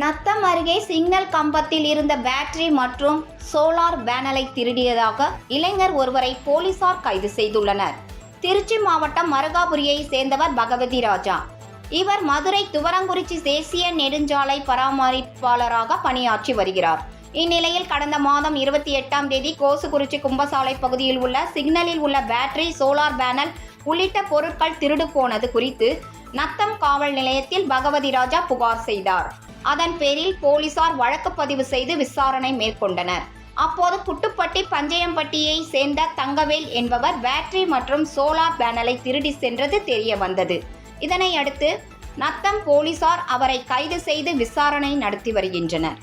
நத்தம் அருகே சிக்னல் கம்பத்தில் இருந்த பேட்டரி மற்றும் சோலார் பேனலை திருடியதாக இளைஞர் ஒருவரை போலீசார் கைது செய்துள்ளனர். திருச்சி மாவட்டம் மருகாபுரியை சேர்ந்தவர் பகவதி ராஜா. இவர் மதுரை துவரங்குறிச்சி தேசிய நெடுஞ்சாலை பராமரிப்பாளராக பணியாற்றி வருகிறார். இந்நிலையில் கடந்த மாதம் இருபத்தி எட்டாம் தேதி கோசுகுறிச்சி கும்பசாலை பகுதியில் உள்ள சிக்னலில் உள்ள பேட்டரி சோலார் பேனல் உள்ளிட்ட பொருட்கள் திருடு போனது குறித்து நத்தம் காவல் நிலையத்தில் பகவதி ராஜா புகார் செய்தார். அதன் பேரில் போலீசார் வழக்கு பதிவு செய்து விசாரணை மேற்கொண்டனர். அப்போது புட்டுப்பட்டி பஞ்சயம்பட்டியை சேர்ந்த தங்கவேல் என்பவர் பேட்டரி மற்றும் சோலார் பேனலை திருடி சென்றது தெரிய வந்தது இதனை அடுத்து நத்தம் போலீசார் அவரை கைது செய்து விசாரணை நடத்தி வருகின்றனர்.